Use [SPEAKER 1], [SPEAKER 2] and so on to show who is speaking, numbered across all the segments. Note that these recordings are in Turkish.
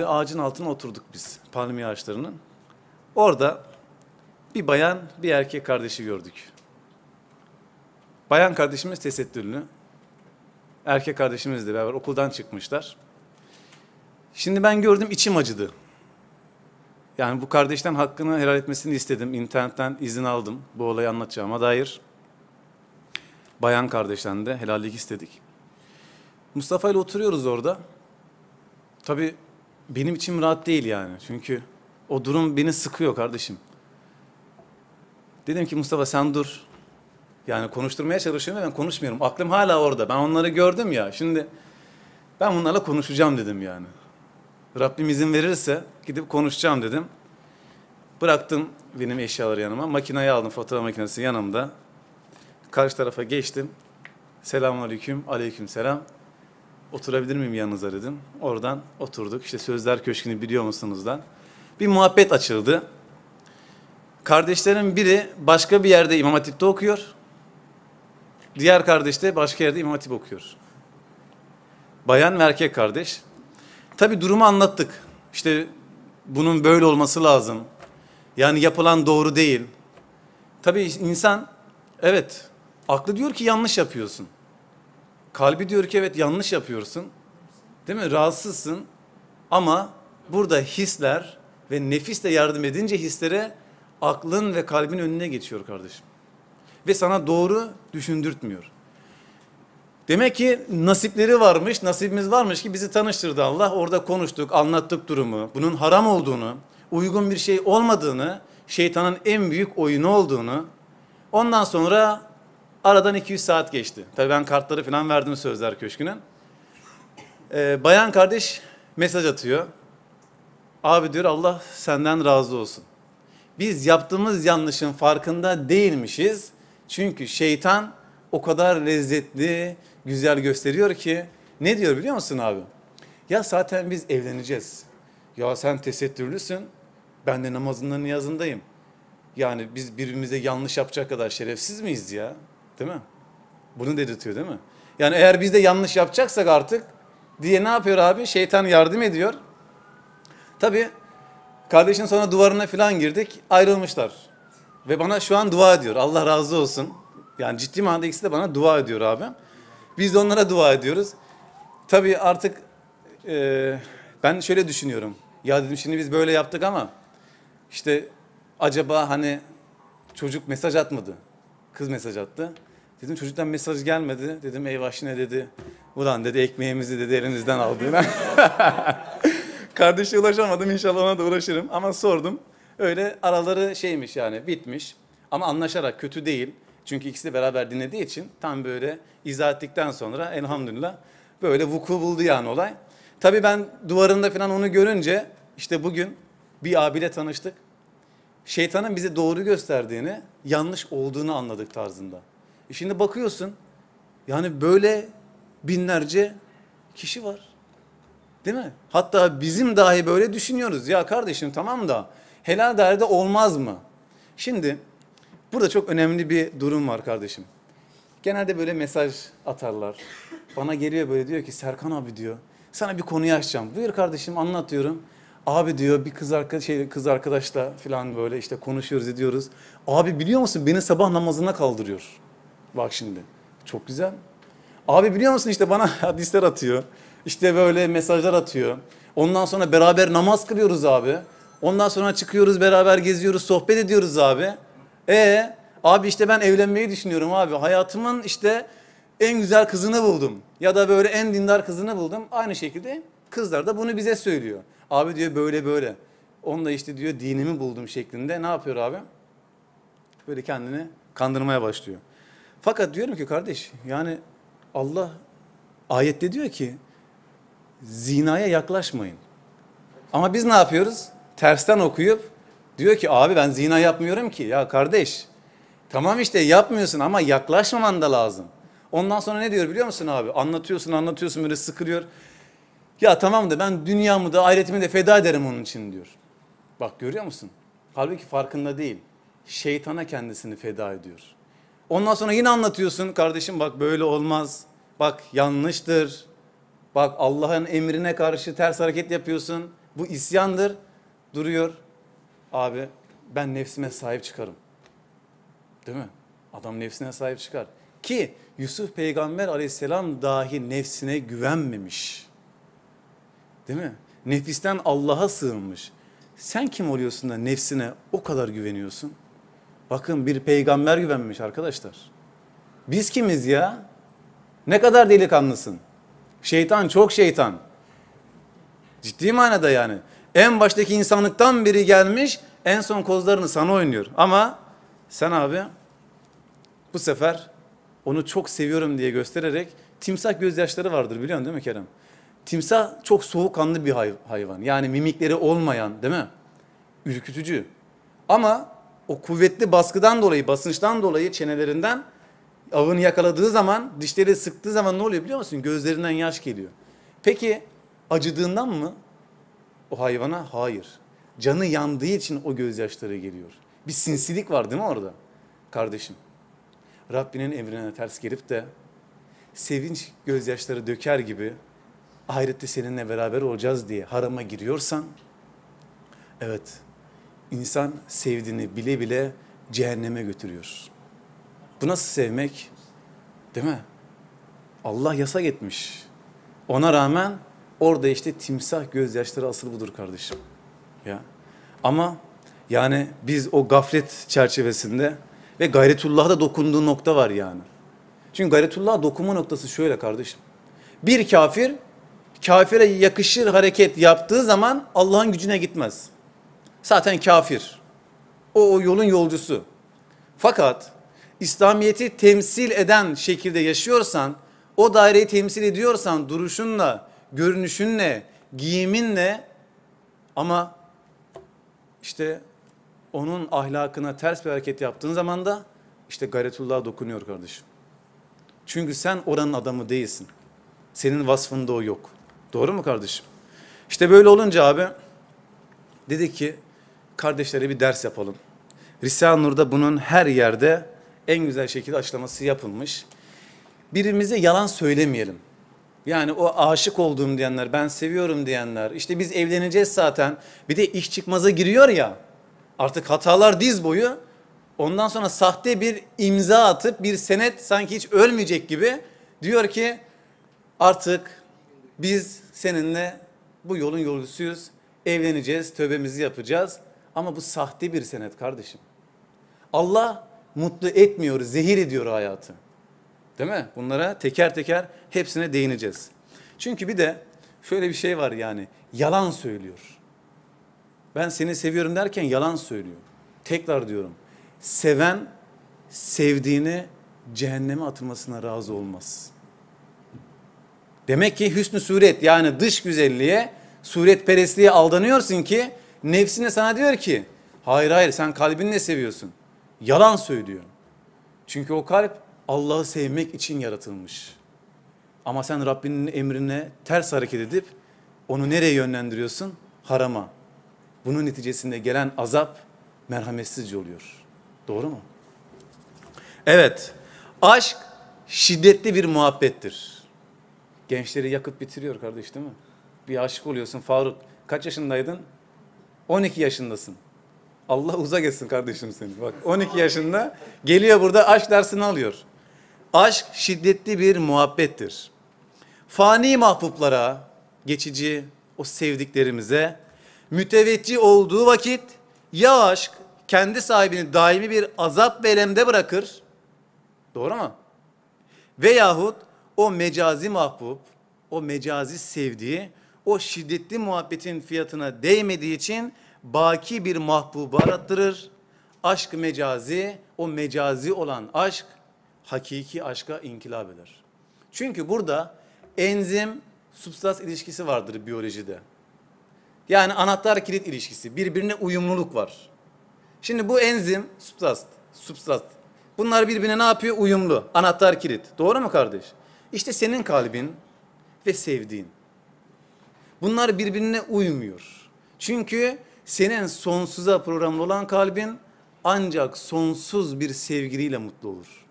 [SPEAKER 1] Bir ağacın altına oturduk biz palmiye ağaçlarının. Orada bir bayan bir erkek kardeşi gördük. Bayan kardeşimiz tesettürlü. Erkek kardeşimizle beraber okuldan çıkmışlar. Şimdi ben gördüm içim acıdı. Yani bu kardeşten hakkını helal etmesini istedim. İnternetten izin aldım bu olayı anlatacağıma dair. Bayan kardeşten de helallik istedik. Mustafa ile oturuyoruz orada. Tabii benim içim rahat değil yani. Çünkü o durum beni sıkıyor kardeşim. Dedim ki Mustafa sen dur. Yani konuşturmaya çalışıyorum ben konuşmuyorum. Aklım hala orada. Ben onları gördüm ya. Şimdi ben bunlarla konuşacağım dedim yani. Rabbim izin verirse gidip konuşacağım dedim. Bıraktım benim eşyaları yanıma. Makineyi aldım, fotoğraf makinesi yanımda. Karşı tarafa geçtim. Selamun aleyküm, aleyküm selam. Oturabilir miyim yanınıza dedim. Oradan oturduk. İşte Sözler Köşkü'nü biliyor musunuzdan. Bir muhabbet açıldı. Kardeşlerin biri başka bir yerde İmam Hatip'te okuyor. Diğer kardeş de başka yerde İmam Hatip okuyor. Bayan ve erkek kardeş. Tabi durumu anlattık. İşte bunun böyle olması lazım. Yani yapılan doğru değil. Tabi insan evet aklı diyor ki yanlış yapıyorsun. Kalbi diyor ki evet yanlış yapıyorsun. Değil mi? Rahatsızsın. Ama burada hisler ve nefis de yardım edince hislere aklın ve kalbin önüne geçiyor kardeşim. Ve sana doğru düşündürtmüyor. Demek ki nasipleri varmış, nasibimiz varmış ki bizi tanıştırdı Allah. Orada konuştuk, anlattık durumu. Bunun haram olduğunu, uygun bir şey olmadığını, şeytanın en büyük oyunu olduğunu. Ondan sonra aradan 200 saat geçti. Tabii ben kartları falan verdim Sözler Köşkü'ne. Ee, bayan kardeş mesaj atıyor. Abi diyor Allah senden razı olsun. Biz yaptığımız yanlışın farkında değilmişiz. Çünkü şeytan o kadar lezzetli, güzel gösteriyor ki ne diyor biliyor musun abi? Ya zaten biz evleneceğiz. Ya sen tesettürlüsün. Ben de namazında niyazındayım. Yani biz birbirimize yanlış yapacak kadar şerefsiz miyiz ya? Değil mi? Bunu dedirtiyor değil mi? Yani eğer biz de yanlış yapacaksak artık diye ne yapıyor abi? Şeytan yardım ediyor. Tabii kardeşin sonra duvarına falan girdik ayrılmışlar. Ve bana şu an dua ediyor. Allah razı olsun. Yani ciddi manada ikisi de bana dua ediyor abi. Biz de onlara dua ediyoruz. Tabii artık e, ben şöyle düşünüyorum. Ya dedim şimdi biz böyle yaptık ama işte acaba hani çocuk mesaj atmadı. Kız mesaj attı. Dedim çocuktan mesaj gelmedi. Dedim eyvah ne dedi. Ulan dedi ekmeğimizi dedi elimizden aldı. Kardeşe ulaşamadım inşallah ona da uğraşırım. Ama sordum. Öyle araları şeymiş yani bitmiş. Ama anlaşarak kötü değil. Çünkü ikisi de beraber dinlediği için tam böyle izah ettikten sonra elhamdülillah böyle vuku buldu yani olay. Tabii ben duvarında falan onu görünce işte bugün bir abiyle tanıştık. Şeytanın bize doğru gösterdiğini, yanlış olduğunu anladık tarzında. E şimdi bakıyorsun yani böyle binlerce kişi var. Değil mi? Hatta bizim dahi böyle düşünüyoruz. Ya kardeşim tamam da helal derdi olmaz mı? Şimdi burada çok önemli bir durum var kardeşim. Genelde böyle mesaj atarlar. Bana geliyor böyle diyor ki Serkan abi diyor. Sana bir konuyu açacağım. Buyur kardeşim anlatıyorum. Abi diyor bir kız arkadaş şey kız arkadaşla falan böyle işte konuşuyoruz ediyoruz. Abi biliyor musun beni sabah namazına kaldırıyor. Bak şimdi. Çok güzel. Abi biliyor musun işte bana hadisler atıyor. İşte böyle mesajlar atıyor. Ondan sonra beraber namaz kılıyoruz abi. Ondan sonra çıkıyoruz beraber geziyoruz, sohbet ediyoruz abi. E abi işte ben evlenmeyi düşünüyorum abi. Hayatımın işte en güzel kızını buldum. Ya da böyle en dindar kızını buldum. Aynı şekilde kızlar da bunu bize söylüyor. Abi diyor böyle böyle. Onunla işte diyor dinimi buldum şeklinde. Ne yapıyor abi? Böyle kendini kandırmaya başlıyor. Fakat diyorum ki kardeş yani Allah ayette diyor ki zinaya yaklaşmayın. Ama biz ne yapıyoruz? Tersten okuyup diyor ki abi ben zina yapmıyorum ki. Ya kardeş tamam işte yapmıyorsun ama yaklaşmaman da lazım. Ondan sonra ne diyor biliyor musun abi? Anlatıyorsun anlatıyorsun böyle sıkılıyor. Ya tamam da ben dünyamı da ahiretimi de feda ederim onun için diyor. Bak görüyor musun? Halbuki farkında değil. Şeytana kendisini feda ediyor. Ondan sonra yine anlatıyorsun kardeşim bak böyle olmaz. Bak yanlıştır. Bak Allah'ın emrine karşı ters hareket yapıyorsun. Bu isyandır. Duruyor. Abi ben nefsime sahip çıkarım. Değil mi? Adam nefsine sahip çıkar. Ki Yusuf peygamber aleyhisselam dahi nefsine güvenmemiş. Değil mi? Nefisten Allah'a sığınmış. Sen kim oluyorsun da nefsine o kadar güveniyorsun? Bakın bir peygamber güvenmiş arkadaşlar. Biz kimiz ya? Ne kadar delikanlısın. Şeytan çok şeytan. Ciddi manada yani. En baştaki insanlıktan biri gelmiş en son kozlarını sana oynuyor. Ama sen abi bu sefer onu çok seviyorum diye göstererek timsah gözyaşları vardır biliyorsun değil mi Kerem? Timsah çok soğukkanlı bir hayvan. Yani mimikleri olmayan değil mi? Ürkütücü. Ama o kuvvetli baskıdan dolayı, basınçtan dolayı çenelerinden avını yakaladığı zaman, dişleri sıktığı zaman ne oluyor biliyor musun? Gözlerinden yaş geliyor. Peki acıdığından mı o hayvana? Hayır. Canı yandığı için o gözyaşları geliyor. Bir sinsilik var değil mi orada? Kardeşim. Rabbinin emrine ters gelip de sevinç gözyaşları döker gibi ahirette seninle beraber olacağız diye harama giriyorsan evet insan sevdiğini bile bile cehenneme götürüyor. Bu nasıl sevmek? Değil mi? Allah yasak etmiş. Ona rağmen orada işte timsah gözyaşları asıl budur kardeşim. Ya. Ama yani biz o gaflet çerçevesinde ve gayretullah'a dokunduğu nokta var yani. Çünkü gayretullah'a dokunma noktası şöyle kardeşim. Bir kafir kafire yakışır hareket yaptığı zaman Allah'ın gücüne gitmez. Zaten kafir. O, o yolun yolcusu. Fakat İslamiyet'i temsil eden şekilde yaşıyorsan, o daireyi temsil ediyorsan duruşunla, görünüşünle, giyiminle ama işte onun ahlakına ters bir hareket yaptığın zaman da işte gayretullah'a dokunuyor kardeşim. Çünkü sen oranın adamı değilsin. Senin vasfında o yok. Doğru mu kardeşim? İşte böyle olunca abi dedi ki kardeşlere bir ders yapalım. Risale-i Nur'da bunun her yerde en güzel şekilde açıklaması yapılmış. Birbirimize yalan söylemeyelim. Yani o aşık olduğum diyenler, ben seviyorum diyenler, işte biz evleneceğiz zaten. Bir de iş çıkmaza giriyor ya. Artık hatalar diz boyu. Ondan sonra sahte bir imza atıp bir senet sanki hiç ölmeyecek gibi diyor ki artık biz seninle bu yolun yolcusuyuz. Evleneceğiz, tövbemizi yapacağız. Ama bu sahte bir senet kardeşim. Allah mutlu etmiyor, zehir ediyor hayatı. Değil mi? Bunlara teker teker hepsine değineceğiz. Çünkü bir de şöyle bir şey var yani yalan söylüyor. Ben seni seviyorum derken yalan söylüyor. Tekrar diyorum. Seven sevdiğini cehenneme atılmasına razı olmaz. Demek ki hüsnü suret yani dış güzelliğe, suretperestliğe aldanıyorsun ki nefsine sana diyor ki hayır hayır sen kalbinle seviyorsun. Yalan söylüyor. Çünkü o kalp Allah'ı sevmek için yaratılmış. Ama sen Rabbinin emrine ters hareket edip onu nereye yönlendiriyorsun? Harama. Bunun neticesinde gelen azap merhametsizce oluyor. Doğru mu? Evet. Aşk şiddetli bir muhabbettir. Gençleri yakıp bitiriyor kardeş değil mi? Bir aşık oluyorsun Faruk. Kaç yaşındaydın? 12 yaşındasın. Allah uzak etsin kardeşim seni. Bak 12 yaşında geliyor burada aşk dersini alıyor. Aşk şiddetli bir muhabbettir. Fani mahbuplara, geçici o sevdiklerimize müteveccih olduğu vakit ya aşk kendi sahibini daimi bir azap ve elemde bırakır. Doğru mu? Veyahut o mecazi mahbub, o mecazi sevdiği, o şiddetli muhabbetin fiyatına değmediği için baki bir mahbubu arattırır. Aşk mecazi, o mecazi olan aşk hakiki aşka inkılap eder. Çünkü burada enzim substans ilişkisi vardır biyolojide. Yani anahtar kilit ilişkisi, birbirine uyumluluk var. Şimdi bu enzim, substrat, substrat. Bunlar birbirine ne yapıyor? Uyumlu. Anahtar kilit. Doğru mu kardeş? İşte senin kalbin ve sevdiğin. Bunlar birbirine uymuyor. Çünkü senin sonsuza programlı olan kalbin ancak sonsuz bir sevgiliyle mutlu olur.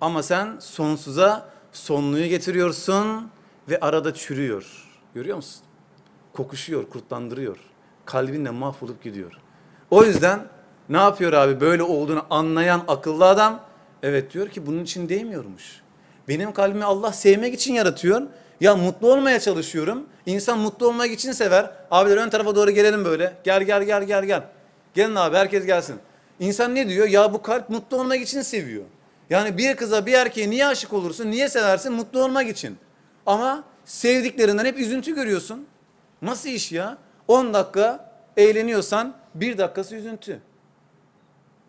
[SPEAKER 1] Ama sen sonsuza sonluyu getiriyorsun ve arada çürüyor. Görüyor musun? kokuşuyor, kurtlandırıyor. Kalbinle mahvolup gidiyor. O yüzden ne yapıyor abi böyle olduğunu anlayan akıllı adam evet diyor ki bunun için değmiyormuş. Benim kalbimi Allah sevmek için yaratıyor. Ya mutlu olmaya çalışıyorum. İnsan mutlu olmak için sever. Abiler ön tarafa doğru gelelim böyle. Gel gel gel gel gel. Gelin abi herkes gelsin. İnsan ne diyor? Ya bu kalp mutlu olmak için seviyor. Yani bir kıza bir erkeğe niye aşık olursun? Niye seversin? Mutlu olmak için. Ama sevdiklerinden hep üzüntü görüyorsun. Nasıl iş ya? 10 dakika eğleniyorsan bir dakikası üzüntü.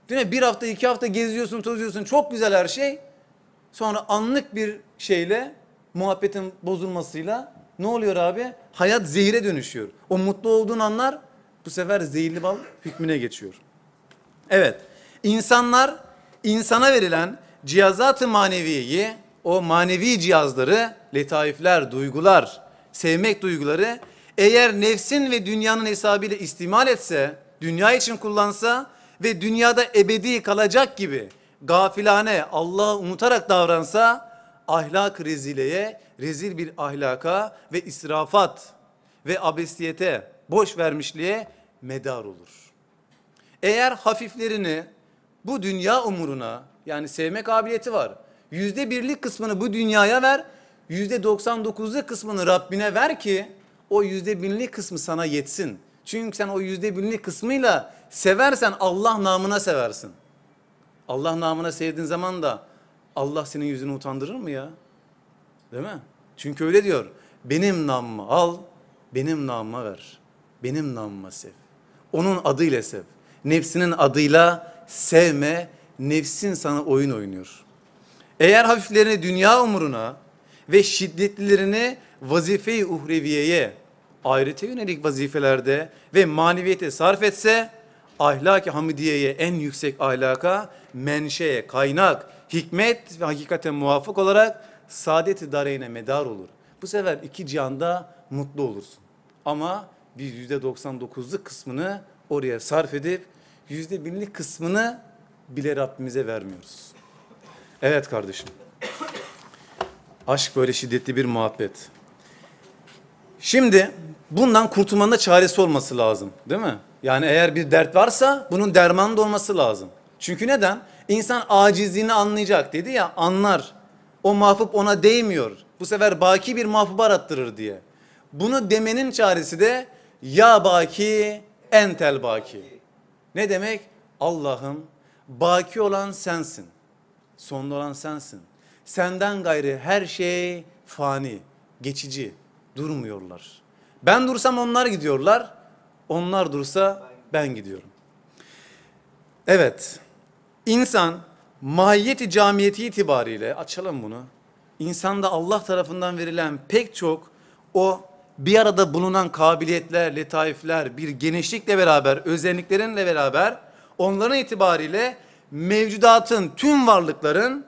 [SPEAKER 1] Değil mi? Bir hafta iki hafta geziyorsun tozuyorsun çok güzel her şey. Sonra anlık bir şeyle muhabbetin bozulmasıyla ne oluyor abi? Hayat zehire dönüşüyor. O mutlu olduğun anlar bu sefer zehirli bal hükmüne geçiyor. Evet insanlar insana verilen cihazat-ı maneviyeyi o manevi cihazları, letaifler, duygular, sevmek duyguları eğer nefsin ve dünyanın hesabıyla istimal etse, dünya için kullansa ve dünyada ebedi kalacak gibi gafilane Allah'ı unutarak davransa ahlak rezileye, rezil bir ahlaka ve israfat ve abesiyete, boş vermişliğe medar olur. Eğer hafiflerini bu dünya umuruna yani sevme kabiliyeti var. Yüzde birlik kısmını bu dünyaya ver. Yüzde 99'luk kısmını Rabbine ver ki o yüzde birlik kısmı sana yetsin. Çünkü sen o yüzde birlik kısmıyla seversen Allah namına seversin. Allah namına sevdiğin zaman da Allah senin yüzünü utandırır mı ya? Değil mi? Çünkü öyle diyor. Benim namımı al, benim namıma ver. Benim namıma sev. Onun adıyla sev. Nefsinin adıyla sevme. Nefsin sana oyun oynuyor. Eğer hafiflerini dünya umuruna ve şiddetlilerini vazife-i uhreviyeye, ahirete yönelik vazifelerde ve maneviyete sarf etse, ahlak-ı hamidiyeye, en yüksek ahlaka, menşeye, kaynak, hikmet ve hakikate muvafık olarak saadet-i dareyne medar olur. Bu sefer iki cihanda mutlu olursun. Ama biz yüzde 99'luk kısmını oraya sarf edip yüzde birlik kısmını bile Rabbimize vermiyoruz. Evet kardeşim. Aşk böyle şiddetli bir muhabbet. Şimdi bundan kurtulmanın da çaresi olması lazım değil mi? Yani eğer bir dert varsa bunun dermanı da olması lazım. Çünkü neden? İnsan acizliğini anlayacak dedi ya anlar. O mahfup ona değmiyor. Bu sefer baki bir mahfup arattırır diye. Bunu demenin çaresi de ya baki entel baki. Ne demek? Allah'ım baki olan sensin. Sonda olan sensin. Senden gayrı her şey fani, geçici, durmuyorlar. Ben dursam onlar gidiyorlar. Onlar dursa ben gidiyorum. Evet. İnsan mahiyeti camiyeti itibariyle açalım bunu. İnsanda Allah tarafından verilen pek çok o bir arada bulunan kabiliyetler, letaifler, bir genişlikle beraber, özelliklerinle beraber onların itibariyle mevcudatın, tüm varlıkların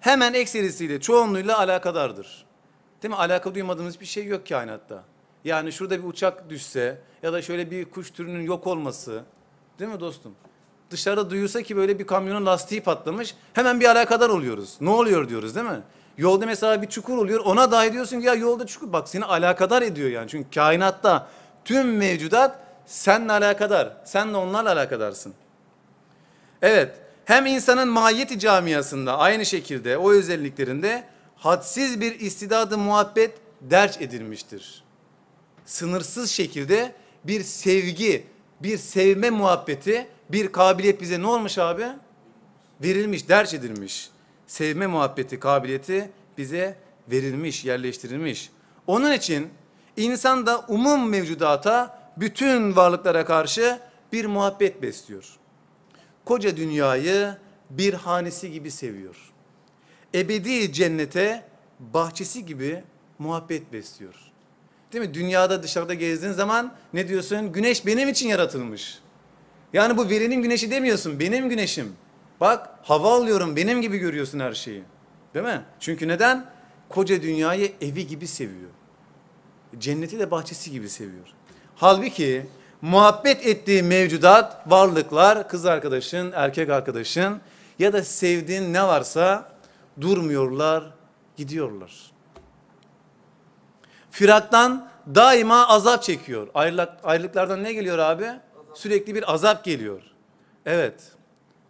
[SPEAKER 1] hemen ekserisiyle, çoğunluğuyla alakadardır. Değil mi? Alaka duymadığımız bir şey yok kainatta. Yani şurada bir uçak düşse ya da şöyle bir kuş türünün yok olması, değil mi dostum? Dışarıda duyulsa ki böyle bir kamyonun lastiği patlamış, hemen bir alakadar oluyoruz. Ne oluyor diyoruz değil mi? Yolda mesela bir çukur oluyor, ona dahi diyorsun ki ya yolda çukur. Bak seni alakadar ediyor yani. Çünkü kainatta tüm mevcudat seninle alakadar. Sen de onlarla alakadarsın. Evet, hem insanın mahiyeti camiasında aynı şekilde o özelliklerinde hadsiz bir istidadı muhabbet derç edilmiştir. Sınırsız şekilde bir sevgi, bir sevme muhabbeti, bir kabiliyet bize ne olmuş abi? Verilmiş, derç edilmiş. Sevme muhabbeti, kabiliyeti bize verilmiş, yerleştirilmiş. Onun için insan da umum mevcudata, bütün varlıklara karşı bir muhabbet besliyor koca dünyayı bir hanesi gibi seviyor. Ebedi cennete bahçesi gibi muhabbet besliyor. Değil mi? Dünyada dışarıda gezdiğin zaman ne diyorsun? Güneş benim için yaratılmış. Yani bu verinin güneşi demiyorsun. Benim güneşim. Bak hava alıyorum benim gibi görüyorsun her şeyi. Değil mi? Çünkü neden? Koca dünyayı evi gibi seviyor. Cenneti de bahçesi gibi seviyor. Halbuki muhabbet ettiği mevcudat, varlıklar, kız arkadaşın, erkek arkadaşın ya da sevdiğin ne varsa durmuyorlar, gidiyorlar. Firaktan daima azap çekiyor. Ayrılık, ayrılıklardan ne geliyor abi? Sürekli bir azap geliyor. Evet.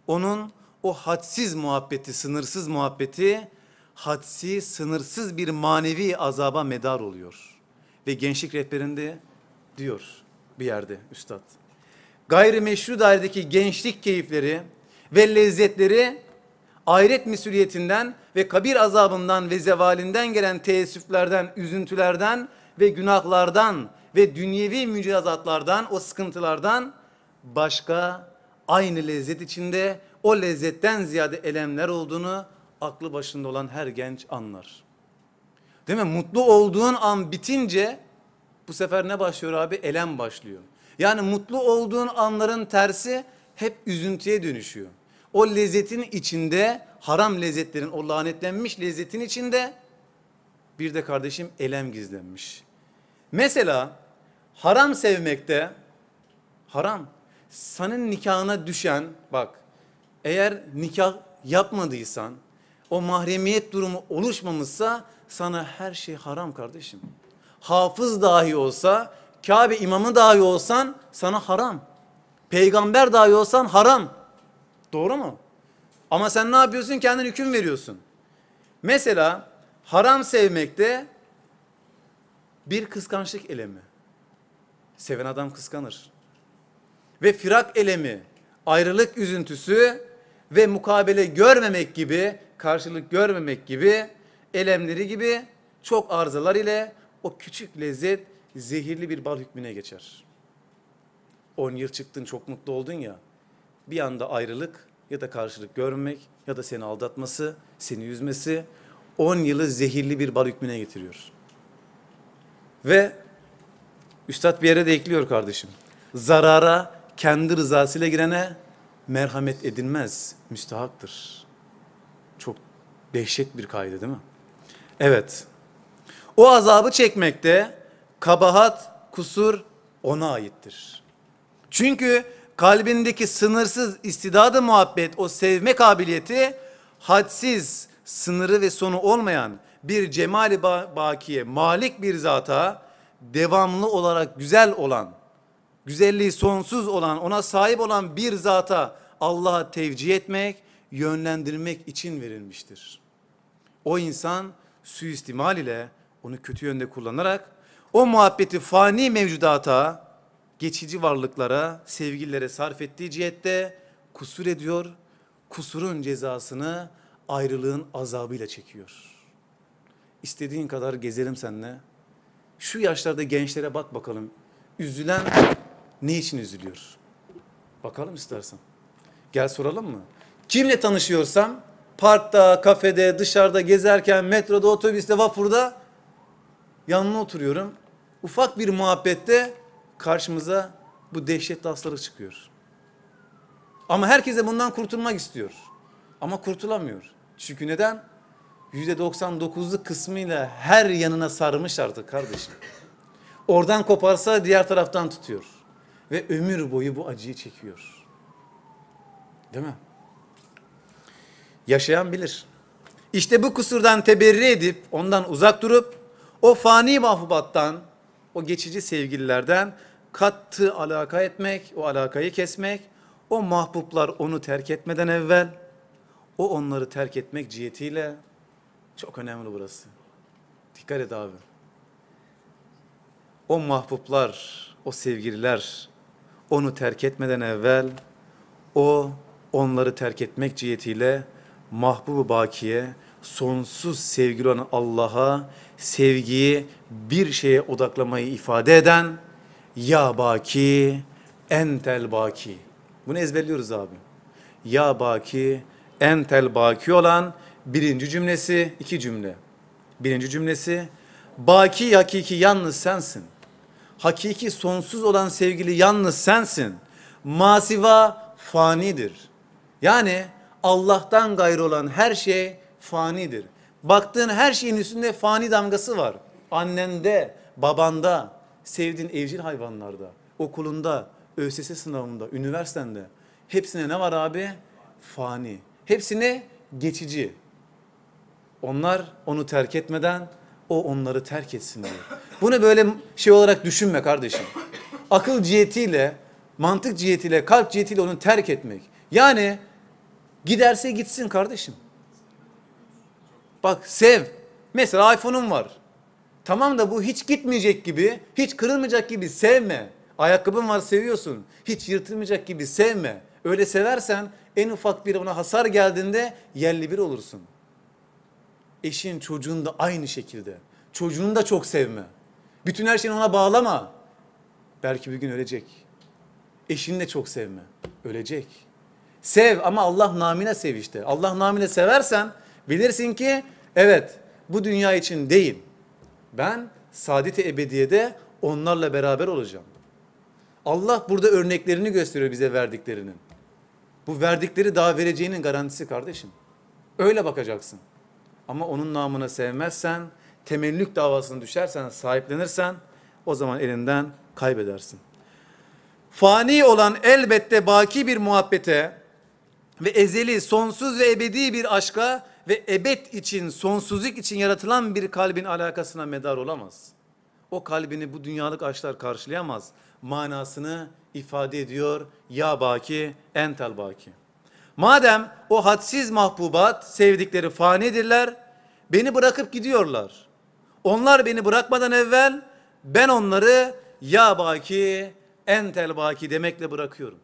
[SPEAKER 1] Onun o hadsiz muhabbeti, sınırsız muhabbeti hadsi, sınırsız bir manevi azaba medar oluyor. Ve gençlik rehberinde diyor bir yerde üstad. Gayrimeşru dairedeki gençlik keyifleri ve lezzetleri ahiret mesuliyetinden ve kabir azabından ve zevalinden gelen teessüflerden, üzüntülerden ve günahlardan ve dünyevi mücazatlardan, o sıkıntılardan başka aynı lezzet içinde o lezzetten ziyade elemler olduğunu aklı başında olan her genç anlar. Değil mi? Mutlu olduğun an bitince bu sefer ne başlıyor abi? Elem başlıyor. Yani mutlu olduğun anların tersi hep üzüntüye dönüşüyor. O lezzetin içinde haram lezzetlerin o lanetlenmiş lezzetin içinde bir de kardeşim elem gizlenmiş. Mesela haram sevmekte haram senin nikahına düşen bak eğer nikah yapmadıysan o mahremiyet durumu oluşmamışsa sana her şey haram kardeşim. Hafız dahi olsa, Kabe imamı dahi olsan sana haram. Peygamber dahi olsan haram. Doğru mu? Ama sen ne yapıyorsun? Kendin hüküm veriyorsun. Mesela haram sevmekte bir kıskançlık elemi. Seven adam kıskanır. Ve firak elemi, ayrılık üzüntüsü ve mukabele görmemek gibi, karşılık görmemek gibi elemleri gibi çok arızalar ile o küçük lezzet zehirli bir bal hükmüne geçer. 10 yıl çıktın çok mutlu oldun ya. Bir anda ayrılık ya da karşılık görmemek ya da seni aldatması, seni üzmesi 10 yılı zehirli bir bal hükmüne getiriyor. Ve Üstad bir yere de ekliyor kardeşim. Zarara kendi rızasıyla girene merhamet edilmez, müstahaktır. Çok dehşet bir kaydı değil mi? Evet. O azabı çekmekte kabahat, kusur ona aittir. Çünkü kalbindeki sınırsız istidadı muhabbet, o sevme kabiliyeti hadsiz, sınırı ve sonu olmayan bir cemali bakiye, malik bir zata devamlı olarak güzel olan, güzelliği sonsuz olan, ona sahip olan bir zata Allah'a tevcih etmek, yönlendirmek için verilmiştir. O insan suistimal ile onu kötü yönde kullanarak o muhabbeti fani mevcudata, geçici varlıklara, sevgililere sarf ettiği cihette kusur ediyor. Kusurun cezasını ayrılığın azabıyla çekiyor. İstediğin kadar gezelim seninle. Şu yaşlarda gençlere bak bakalım. Üzülen ne için üzülüyor? Bakalım istersen. Gel soralım mı? Kimle tanışıyorsam parkta, kafede, dışarıda gezerken, metroda, otobüste, vapurda yanına oturuyorum. Ufak bir muhabbette karşımıza bu dehşetli hastalık çıkıyor. Ama herkes de bundan kurtulmak istiyor. Ama kurtulamıyor. Çünkü neden? %99'luk kısmıyla her yanına sarmış artık kardeşim. Oradan koparsa diğer taraftan tutuyor. Ve ömür boyu bu acıyı çekiyor. Değil mi? Yaşayan bilir. İşte bu kusurdan teberri edip ondan uzak durup o fani mahbubattan, o geçici sevgililerden katı alaka etmek, o alakayı kesmek, o mahbublar onu terk etmeden evvel o onları terk etmek cihetiyle çok önemli burası. Dikkat et abi. O mahbublar, o sevgililer onu terk etmeden evvel o onları terk etmek cihetiyle mahbubu bakiye sonsuz sevgili olan Allah'a sevgiyi bir şeye odaklamayı ifade eden ya baki entel baki. Bunu ezberliyoruz abi. Ya baki entel baki olan birinci cümlesi iki cümle. Birinci cümlesi baki hakiki yalnız sensin. Hakiki sonsuz olan sevgili yalnız sensin. Masiva fanidir. Yani Allah'tan gayrı olan her şey fanidir. Baktığın her şeyin üstünde fani damgası var. Annende, babanda, sevdiğin evcil hayvanlarda, okulunda, ÖSS sınavında, üniversitende. Hepsine ne var abi? Fani. Hepsine geçici. Onlar onu terk etmeden o onları terk etsin diyor. Bunu böyle şey olarak düşünme kardeşim. Akıl cihetiyle, mantık cihetiyle, kalp cihetiyle onu terk etmek. Yani giderse gitsin kardeşim. Bak sev. Mesela iPhone'un var. Tamam da bu hiç gitmeyecek gibi, hiç kırılmayacak gibi sevme. Ayakkabın var seviyorsun. Hiç yırtılmayacak gibi sevme. Öyle seversen en ufak bir ona hasar geldiğinde yerli bir olursun. Eşin, çocuğun da aynı şekilde. Çocuğunu da çok sevme. Bütün her şeyini ona bağlama. Belki bir gün ölecek. Eşini de çok sevme. Ölecek. Sev ama Allah namine sev işte. Allah namine seversen bilirsin ki evet bu dünya için değil. Ben saadet-i ebediyede onlarla beraber olacağım. Allah burada örneklerini gösteriyor bize verdiklerinin. Bu verdikleri daha vereceğinin garantisi kardeşim. Öyle bakacaksın. Ama onun namına sevmezsen, temellük davasını düşersen, sahiplenirsen o zaman elinden kaybedersin. Fani olan elbette baki bir muhabbete ve ezeli, sonsuz ve ebedi bir aşka ve ebed için, sonsuzluk için yaratılan bir kalbin alakasına medar olamaz. O kalbini bu dünyalık aşklar karşılayamaz. Manasını ifade ediyor. Ya baki, entel baki. Madem o hadsiz mahbubat sevdikleri fanidirler, beni bırakıp gidiyorlar. Onlar beni bırakmadan evvel ben onları ya baki, entel baki demekle bırakıyorum.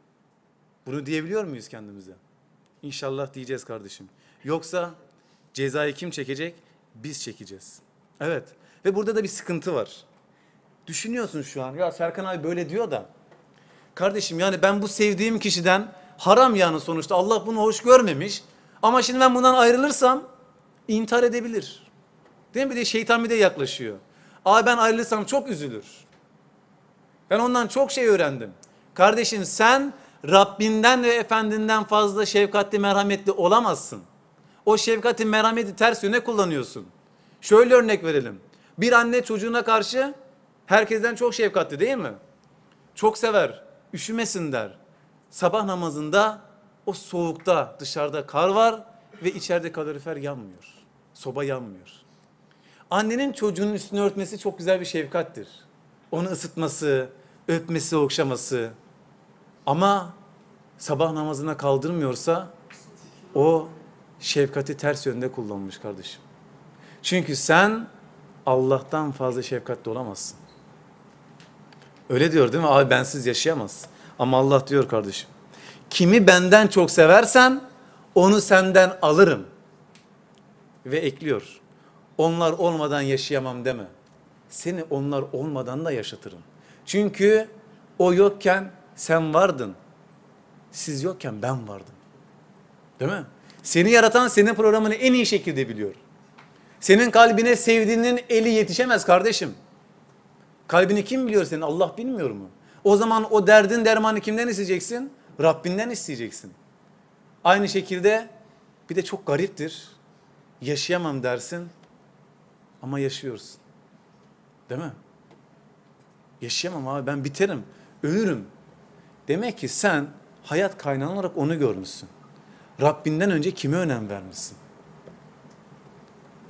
[SPEAKER 1] Bunu diyebiliyor muyuz kendimize? İnşallah diyeceğiz kardeşim. Yoksa cezayı kim çekecek? Biz çekeceğiz. Evet. Ve burada da bir sıkıntı var. Düşünüyorsun şu an. Ya Serkan abi böyle diyor da. Kardeşim yani ben bu sevdiğim kişiden haram yani sonuçta Allah bunu hoş görmemiş. Ama şimdi ben bundan ayrılırsam intihar edebilir. Değil mi? Bir de şeytan bir de yaklaşıyor. Abi ben ayrılırsam çok üzülür. Ben ondan çok şey öğrendim. Kardeşim sen Rabbinden ve efendinden fazla şefkatli merhametli olamazsın. O şefkati merhameti ters yöne kullanıyorsun. Şöyle örnek verelim. Bir anne çocuğuna karşı herkesten çok şefkatli değil mi? Çok sever, üşümesin der. Sabah namazında o soğukta dışarıda kar var ve içeride kalorifer yanmıyor. Soba yanmıyor. Annenin çocuğunun üstünü örtmesi çok güzel bir şefkattir. Onu ısıtması, öpmesi, okşaması. Ama sabah namazına kaldırmıyorsa o şefkati ters yönde kullanmış kardeşim. Çünkü sen Allah'tan fazla şefkatli olamazsın. Öyle diyor değil mi? Abi bensiz yaşayamaz. Ama Allah diyor kardeşim. Kimi benden çok seversen onu senden alırım. Ve ekliyor. Onlar olmadan yaşayamam deme. Seni onlar olmadan da yaşatırım. Çünkü o yokken sen vardın. Siz yokken ben vardım. Değil mi? Seni yaratan senin programını en iyi şekilde biliyor. Senin kalbine sevdiğinin eli yetişemez kardeşim. Kalbini kim biliyor senin? Allah bilmiyor mu? O zaman o derdin dermanı kimden isteyeceksin? Rabbinden isteyeceksin. Aynı şekilde bir de çok gariptir. Yaşayamam dersin ama yaşıyorsun. Değil mi? Yaşayamam abi ben biterim, ölürüm. Demek ki sen hayat kaynağı olarak onu görmüşsün. Rabbinden önce kime önem vermişsin?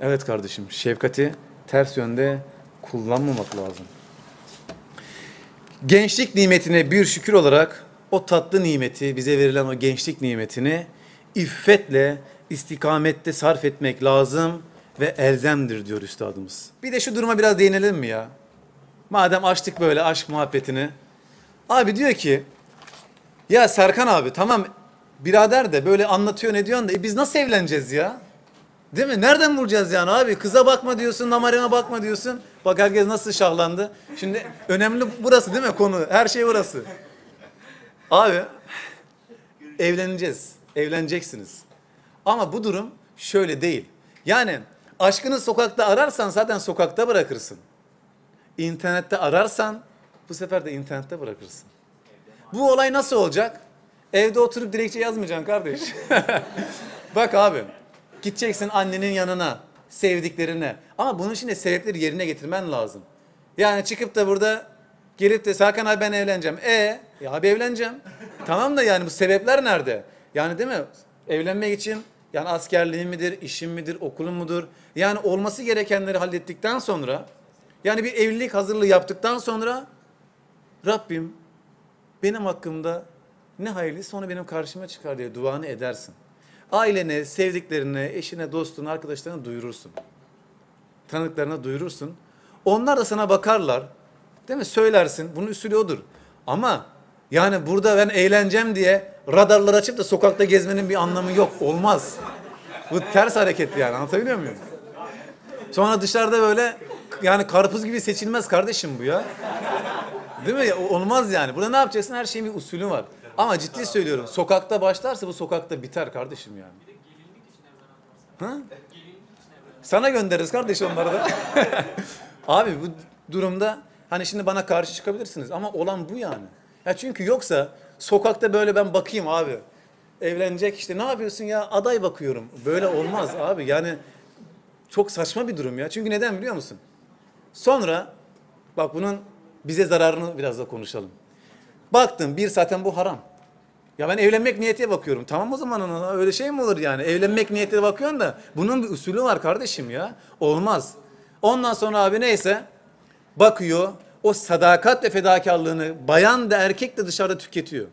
[SPEAKER 1] Evet kardeşim, şefkati ters yönde kullanmamak lazım. Gençlik nimetine bir şükür olarak o tatlı nimeti, bize verilen o gençlik nimetini iffetle, istikamette sarf etmek lazım ve elzemdir diyor üstadımız. Bir de şu duruma biraz değinelim mi ya? Madem açtık böyle aşk muhabbetini. Abi diyor ki, ya Serkan abi tamam birader de böyle anlatıyor ne diyorsun da e biz nasıl evleneceğiz ya? Değil mi? Nereden bulacağız yani abi? Kıza bakma diyorsun, namarına bakma diyorsun. Bak herkes nasıl şahlandı. Şimdi önemli burası değil mi konu? Her şey burası. Abi evleneceğiz. Evleneceksiniz. Ama bu durum şöyle değil. Yani aşkını sokakta ararsan zaten sokakta bırakırsın. İnternette ararsan bu sefer de internette bırakırsın. Bu olay nasıl olacak? Evde oturup dilekçe yazmayacaksın kardeş. Bak abi gideceksin annenin yanına, sevdiklerine. Ama bunun için de sebepleri yerine getirmen lazım. Yani çıkıp da burada gelip de Serkan abi ben evleneceğim. E ya abi evleneceğim. tamam da yani bu sebepler nerede? Yani değil mi? Evlenmek için yani askerliğin midir, işim midir, okulun mudur? Yani olması gerekenleri hallettikten sonra Yani bir evlilik hazırlığı yaptıktan sonra Rabbim benim hakkımda ne hayırlıysa onu benim karşıma çıkar diye duanı edersin. Ailene, sevdiklerine, eşine, dostuna, arkadaşlarına duyurursun. Tanıdıklarına duyurursun. Onlar da sana bakarlar. Değil mi? Söylersin. Bunun usulü odur. Ama yani burada ben eğleneceğim diye radarlar açıp da sokakta gezmenin bir anlamı yok. Olmaz. Bu ters hareket yani. Anlatabiliyor muyum? Sonra dışarıda böyle yani karpuz gibi seçilmez kardeşim bu ya. Değil mi? Olmaz yani. Burada ne yapacaksın? Her şeyin bir usulü var. Ama ciddi söylüyorum. Sokakta başlarsa bu sokakta biter kardeşim yani. Ha? Sana göndeririz kardeş onları da. Abi bu durumda hani şimdi bana karşı çıkabilirsiniz ama olan bu yani. Ya çünkü yoksa sokakta böyle ben bakayım abi. Evlenecek işte ne yapıyorsun ya aday bakıyorum. Böyle olmaz abi yani çok saçma bir durum ya. Çünkü neden biliyor musun? Sonra bak bunun bize zararını biraz da konuşalım. Baktım bir zaten bu haram. Ya ben evlenmek niyetiyle bakıyorum. Tamam o zaman ona öyle şey mi olur yani? Evlenmek niyetiyle bakıyorsun da bunun bir usulü var kardeşim ya. Olmaz. Ondan sonra abi neyse bakıyor o sadakat ve fedakarlığını bayan da erkek de dışarıda tüketiyor.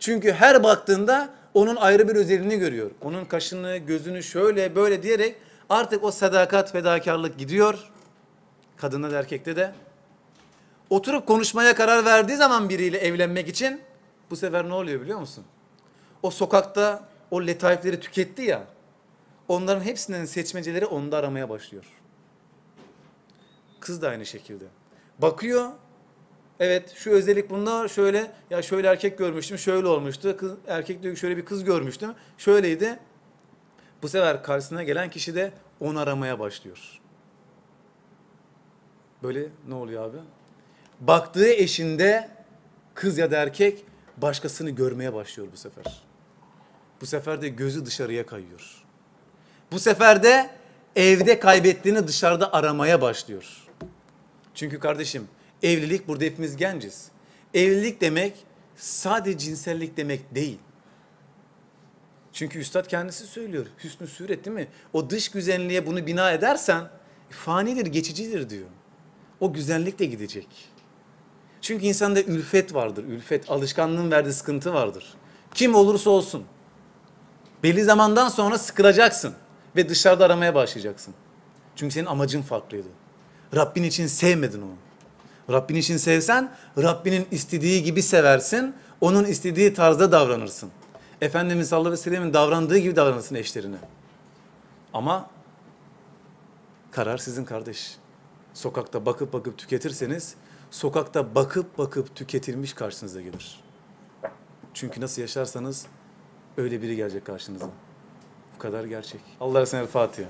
[SPEAKER 1] Çünkü her baktığında onun ayrı bir özelliğini görüyor. Onun kaşını, gözünü şöyle böyle diyerek artık o sadakat, fedakarlık gidiyor. Kadında da erkekte de. Oturup konuşmaya karar verdiği zaman biriyle evlenmek için bu sefer ne oluyor biliyor musun? O sokakta o letaifleri tüketti ya. Onların hepsinin seçmeceleri onda aramaya başlıyor. Kız da aynı şekilde. Bakıyor. Evet şu özellik bunda şöyle ya şöyle erkek görmüştüm şöyle olmuştu. Kız, erkek diyor şöyle bir kız görmüştüm. Şöyleydi. Bu sefer karşısına gelen kişi de onu aramaya başlıyor. Böyle ne oluyor abi? Baktığı eşinde kız ya da erkek başkasını görmeye başlıyor bu sefer. Bu sefer de gözü dışarıya kayıyor. Bu sefer de evde kaybettiğini dışarıda aramaya başlıyor. Çünkü kardeşim evlilik burada hepimiz genciz. Evlilik demek sadece cinsellik demek değil. Çünkü üstad kendisi söylüyor. Hüsnü suret değil mi? O dış güzelliğe bunu bina edersen fanidir, geçicidir diyor. O güzellik de gidecek. Çünkü insanda ülfet vardır. Ülfet, alışkanlığın verdiği sıkıntı vardır. Kim olursa olsun. Belli zamandan sonra sıkılacaksın. Ve dışarıda aramaya başlayacaksın. Çünkü senin amacın farklıydı. Rabbin için sevmedin onu. Rabbin için sevsen, Rabbinin istediği gibi seversin. Onun istediği tarzda davranırsın. Efendimiz sallallahu aleyhi ve sellem'in davrandığı gibi davranırsın eşlerine. Ama karar sizin kardeş. Sokakta bakıp bakıp tüketirseniz sokakta bakıp bakıp tüketilmiş karşınıza gelir. Çünkü nasıl yaşarsanız öyle biri gelecek karşınıza. Bu kadar gerçek. Allah sana Fatiha.